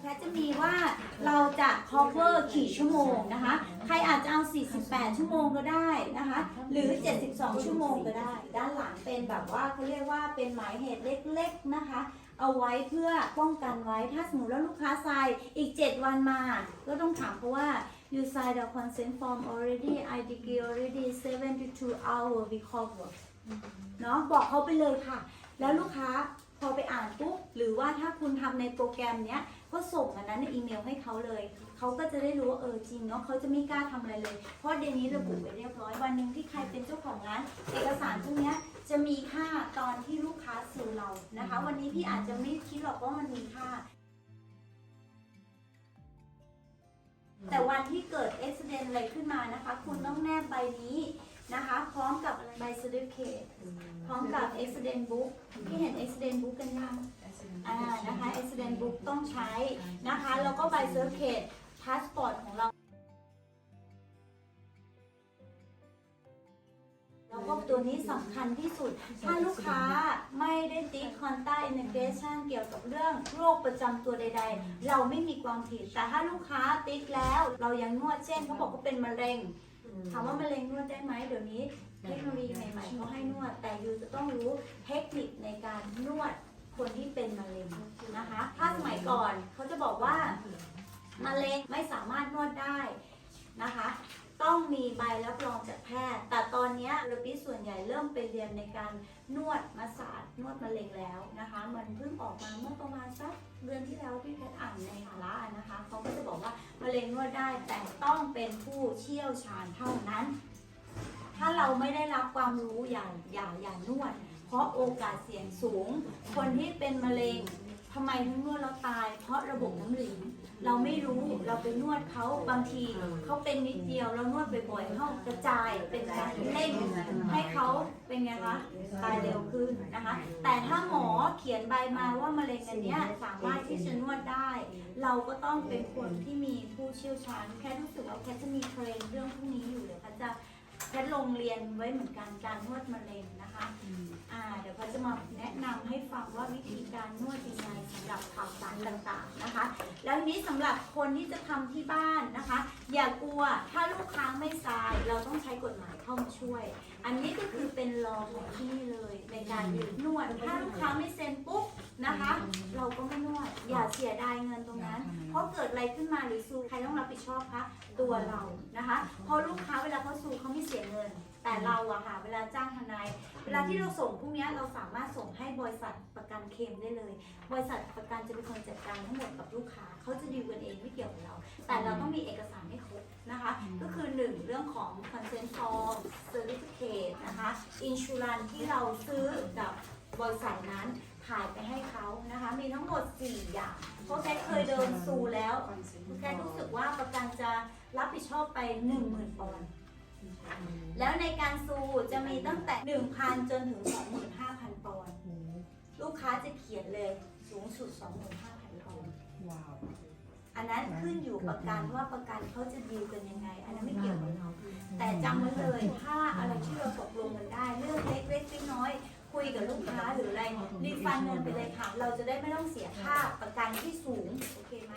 แพทย์จะมีว่าเราจะ cover กี่ชั่วโมงนะคะ ใครอาจจะเอา 48 ชั่วโมงก็ได้นะคะ หรือ 72 ชั่วโมงก็ได้ ด้านหลังเป็นแบบว่าเขาเรียกว่าเป็นหมายเหตุเล็กๆนะคะ เอาไว้เพื่อป้องกันไว้ ถ้าสมมติว่าลูกค้า sign อีก 7 วันมา ก็ต้องถามเขาว่า you sign the consent form already I degree already 72 hour we cover เนาะบอกเขาไปเลยค่ะ แล้วลูกค้า พอไปอ่านปุ๊บหรือว่าถ้าคุณทำในโปรแกรมเนี้ยก็ส่งอันนั้นในอีเมลให้เขาเลย เขาก็จะได้รู้ว่าเออจริงเนาะเขาจะไม่กล้าทำอะไรเลย เพราะเดี๋ยวนี้ระบุไว้เรียบร้อยวันหนึ่งที่ใครเป็นเจ้าของร้าน เอกสารพวกเนี้ยจะมีค่าตอนที่ลูกค้าซื้อเรานะคะ วันนี้พี่อาจจะไม่คิดหรอกว่ามันมีค่า แต่วันที่เกิดอุบิเหตุอะไรขึ้นมานะคะ คุณต้องแนบใบนี้ นะคะ พร้อมกับใบ certificate พร้อมกับ accident book ที่เห็น accident book กันยังอ่านะคะ accident book ต้องใช้นะคะ แล้วก็ใบ certificate passport ของเราแล้วก็ตัวนี้สำคัญที่สุด ถ้าลูกค้าไม่ได้ติ๊ก contact integration เกี่ยวกับเรื่องโรคประจำตัวใด ๆ เราไม่มีความผิด แต่ถ้าลูกค้าติ๊กแล้ว เรายังนวดเช่นเขาบอกว่าเป็นมะเร็ง ถามว่ามะเร็งนวดได้ไหมเดี๋ยวนี้เทคโนโลยีใหม่ๆเขาให้นวด แต่ยูจะต้องรู้เทคนิคในการนวดคนที่เป็นมะเร็งนะคะ ถ้าสมัยก่อนเขาจะบอกว่ามะเร็งไม่สามารถนวดได้นะคะ ต้องมีใบรับรองจากแพทย์ แต่ตอนเนี้ยระปิส่วนใหญ่เริ่มไปเรียนในการนวดมาศาสตร์นวดมะเร็งแล้วนะคะ มันเพิ่งออกมาเมื่อประมาณสัก เดือนที่แล้วพี่แพทย์อ่านในหาระนะคะเขาก็จะบอกว่ามะเร็งนวดได้แต่ต้องเป็นผู้เชี่ยวชาญเท่านั้น ถ้าเราไม่ได้รับความรู้อย่าอย่าอย่านวด เพราะโอกาสเสี่ยงสูง คนที่เป็นมะเร็งทำไมถึงนวดแล้วตาย พราะระบบน้ำเหลืองเราไม่รู้เราไปนวดเขาบางทีเขาเป็นนิดเดียวเรานวดบ่อยๆเขากระจายเป็นการเร่งให้เขาเป็นไงคะตายเร็วขึ้นนะคะ แต่ถ้าหมอเขียนใบมาว่ามะเร็งอันเนี้ยสามารถที่จะนวดได้ เราก็ต้องเป็นคนที่มีผู้เชี่ยวชาญ แค่รู้สึกว่าแค่จะมีเทรนเรื่องพวกนี้อยู่เดี๋ยวแค่จะ แค่ลงเรียนไว้เหมือนกันการนวดมะเร็งนะคะอ่าเดี๋ยวเขาจะมาแนะนำให้ฟังว่าวิธีการนวดยังไงสำหรับข่าวสารต่างๆนะคะ แล้วทีนี้สำหรับคนที่จะทำที่บ้านนะคะ อย่ากลัวถ้าลูกค้าไม่ทราย เราต้องใช้กฎหมายเข้ามาช่วย อันนี้ก็คือเป็นรอของที่นี่เลยในการนวดถ้าลูกค้าไม่เซ็นปุ๊บ นะคะ เราก็ไม่นวดอย่าเสียดายเงินตรงนั้น เพราะเกิดอะไรขึ้นมาหรือซูใครต้องรับผิดชอบคะตัวเรานะคะเพราะลูกค้าเวลาเขาซูเขาไม่เสียเงิน แต่เราอะค่ะเวลาจ้างทนาย เวลาที่เราส่งพวกเนี้ยเราสามารถส่งให้บริษัทประกันเคลมได้เลย บริษัทประกันจะเป็นคนจัดการทั้งหมดกับลูกค้าเขาจะดีลกันเองไม่เกี่ยวกับเรา แต่เราต้องมีเอกสารให้ครบนะคะ ก็คือหนึ่งเรื่องของ consent form certificate นะคะ insurance ที่เราซื้อกับ บริษัทนั้นถ่ายไปให้เขานะคะ มีทั้งหมด 4 อย่าง เพราะแกเคยเดินซูแล้วแกรู้สึกว่าประกันจะรับผิดชอบไป 10,000ปอนด์แล้วในการซูจะมีตั้งแต่ 1,000 จนถึง 25,000 ปอนด์ลูกค้าจะเขียนเลยสูงสุด 25,000 ปอนด์ว้าวอันนั้นขึ้นอยู่ประกันว่าประกันเขาจะดีลกันยังไง อันนั้นไม่เกี่ยวกับเราแต่จำไว้เลยถ้าอะไรที่เราตกลงกันได้เรื่องเล็กๆน้อยๆคุย กับลูกค้าหรืออะไรรีฟันเงินไปเลยค่ะ เราจะได้ไม่ต้องเสียค่าประกันที่สูง โอเคไหม